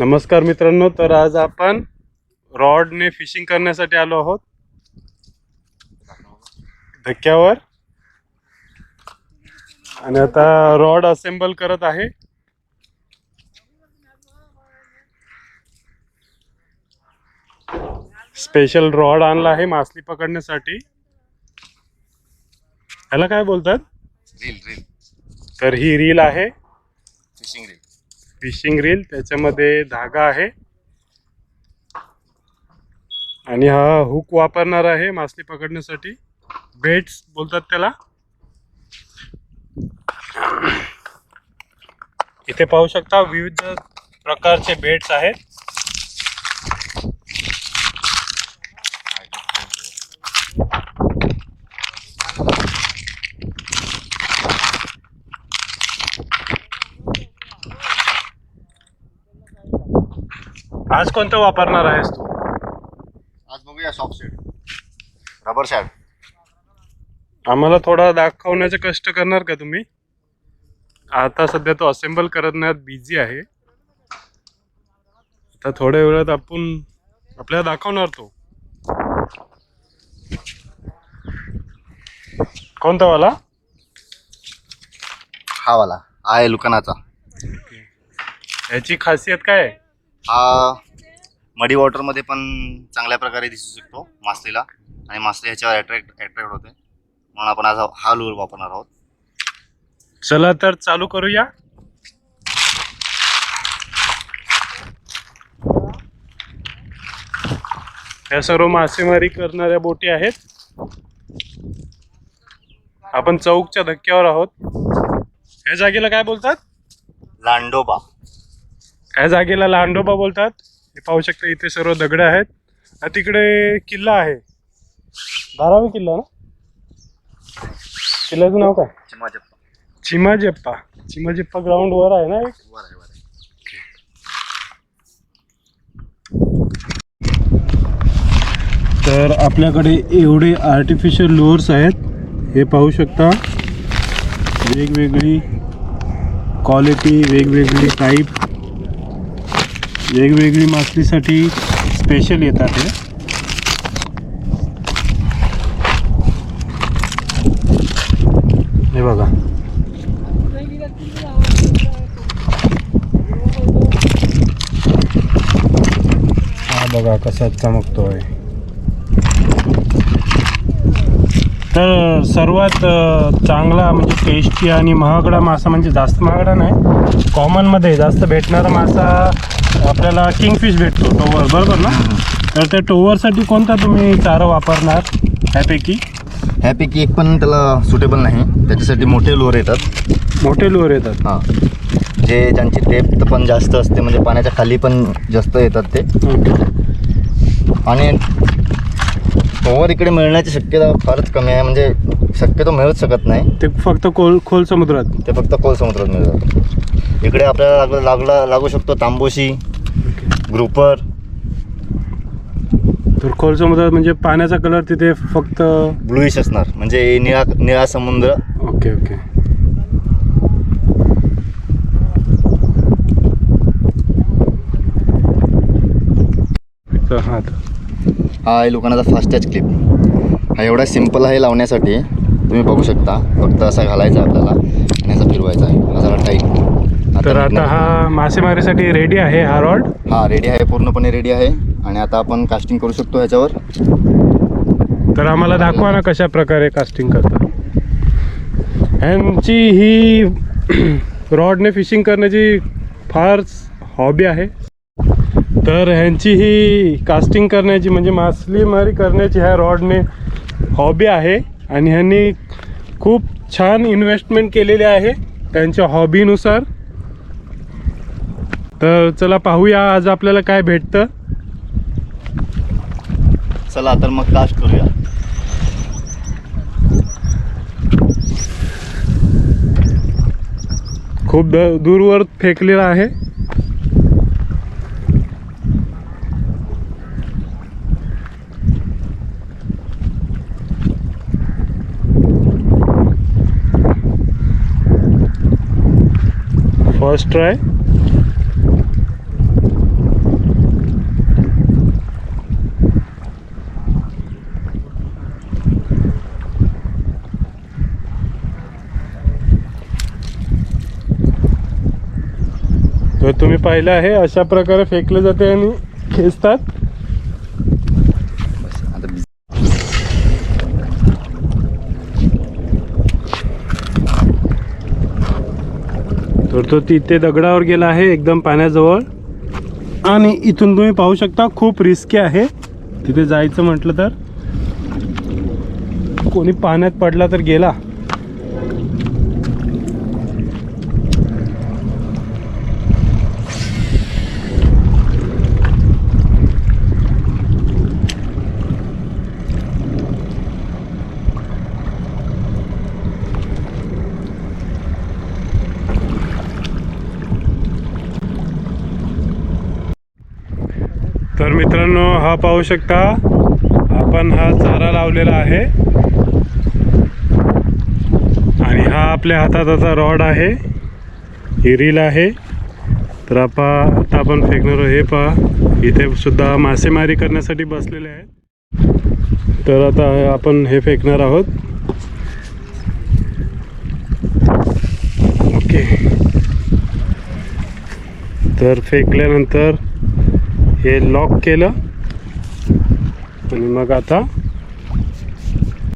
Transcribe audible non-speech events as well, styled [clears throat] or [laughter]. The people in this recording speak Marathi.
नमस्कार मित्रांनो तर आज आपण रॉडने फिशिंग करण्यासाठी आलो आहोत. धक्क्यावर. आणि आता रॉड असेंबल करत आहे. स्पेशल रॉड आणला आहे मासली पकडण्यासाठी. ह्याला काय बोलतात? Reel reel. तर ही रील आहे. Fishing reel. फिशिंग रील त्याच्यामध्ये धागा आहे. आणि हा हुक वापरणार आहे मासली पकडण्यासाठी. बेट्स बोलतात त्याला. इथे पाहू शकता विविध प्रकारचे बेट्स आहेत. आज कोणतं वापरणार आहेस तू? आज बघूया सॉफ्ट शेड रबर शॅड आम्हाला थोडा दाखवण्याचे कष्ट करणार का तुम्ही? आता सध्या तो असेंबल करण्यात बिझी आहे. आता थोड्या वेळात आपण आपल्याला दाखवणार तो. कोणता वाला? हा वाला. आहे लुकनाचा. याची खासियत काय आहे? हा मडी वॉटरमध्ये पण चांगल्या प्रकारे दिसू शकतो मासलीला आणि मासली ह्याच्यावर अट्रॅक्ट अट्रॅक्ट होते. म्हणून आपण आज हा लूर वापरणार आहोत. चला तर चालू करूया. या सर्व मासेमारी करणाऱ्या बोटी आहेत. आपण चौकच्या धक्क्यावर आहोत. या जागेला काय बोलतात? लांडोबा. या जागेला लांडोबा बोलतात. हे पाहू शकता इथे सर्व दगड आहेत. आणि तिकडे किल्ला आहे. धारावी किल्ला ना? किल्ल्याचं नाव काय? चिमाजप्पा. चिमाजेप्पा. चिमाजेप्पा ग्राउंड वर आहे ना एक? तर आपल्याकडे एवढे आर्टिफिशियल लोअर्स आहेत. हे पाहू शकता. वेगवेगळी क्वालिटी वेगवेगळी टाईप वेगवेगळी मासलीसाठी स्पेशल येतात हे. हे बघा. हा बघा कसा चमकतोय. तर सर्वात चांगला म्हणजे टेस्टी आणि महागडा मासा म्हणजे जास्त महागडा नाही. कॉमनमध्ये जास्त भेटणारा मासा आपल्याला किंगफिश भेटतो टोवर बरोबर ना? तर त्या टोवरसाठी कोणता तुम्ही चारा वापरणार? त्यापैकी ह्यापैकी एक पण त्याला सुटेबल नाही. त्याच्यासाठी मोठे लोर येतात. मोठे लोअर येतात. हां. जे ज्यांची डेप्थ पण जास्त असते म्हणजे पाण्याच्या खाली पण जास्त येतात ते. आणि ओव्हर इकडे मिळण्याची शक्यता फारच कमी आहे. म्हणजे शक्यतो मिळूच शकत नाही. ते फक्त खोल खोल समुद्रात. ते फक्त खोल समुद्रात मिळतात. इकडे आपल्याला लागला लागला लागू शकतो तांबोशी ग्रुपर. तर खोल समुद्रात म्हणजे पाण्याचा कलर तिथे फक्त ब्लूइश असणार. म्हणजे निळा निळा समुद्र. ओके ओके तर हा तर हा आहे लोकांचा फास्टॅच क्लिप हा एवढा सिंपल आहे लावण्यासाठी. तुम्ही बघू शकता. फक्त असा घालायचा आपल्याला. आणि असा फिरवायचा आहे. हा जरा टाईट तर आता हा मासेमारीसाठी रेडी आहे हा रॉड हा रेडी आहे पूर्णपणे रेडी आहे. आणि आता आपण कास्टिंग करू शकतो ह्याच्यावर. तर आम्हाला दाखवा ना कशा प्रकारे कास्टिंग करतात. ह्यांची ही [clears throat] रॉडने फिशिंग करण्याची फार हॉबी आहे. तर ह्यांची ही कास्टिंग करण्याची म्हणजे मासेमारी करण्याची ह्या रॉडने हॉबी आहे. आणि ह्यांनी खूप छान इन्व्हेस्टमेंट केलेली आहे त्यांच्या हॉबीनुसार तर चला पाहूया आज आपल्याला काय भेटतं. चला तर मग कास्ट करूया. खूप द- दूरवर फेकलेला आहे. फर्स्ट ट्राय तर तुम्ही पाहिलं आहे अशा प्रकारे फेकले जाते आणि खेचतात. तर तो तिथे दगडावर गेला आहे एकदम पाण्याजवळ. आणि इथून तुम्ही पाहू शकता खूप रिस्की आहे. तिथे जायचं म्हटलं तर. कोणी पाण्यात पडला तर गेला. तर मित्रांनो हा पाहू शकता आपण हा चारा लावलेला आहे. आणि हा आपल्या हातात आता रॉड आहे. ही रील आहे. तर आपा आता आपण फेकणार हे पहा. इथे सुद्धा मासेमारी करण्यासाठी बसलेले आहेत. तर आता आपण हे फेकणार आहोत. ओके. तर फेकल्यानंतर हे लॉक केलं. आणि मग आता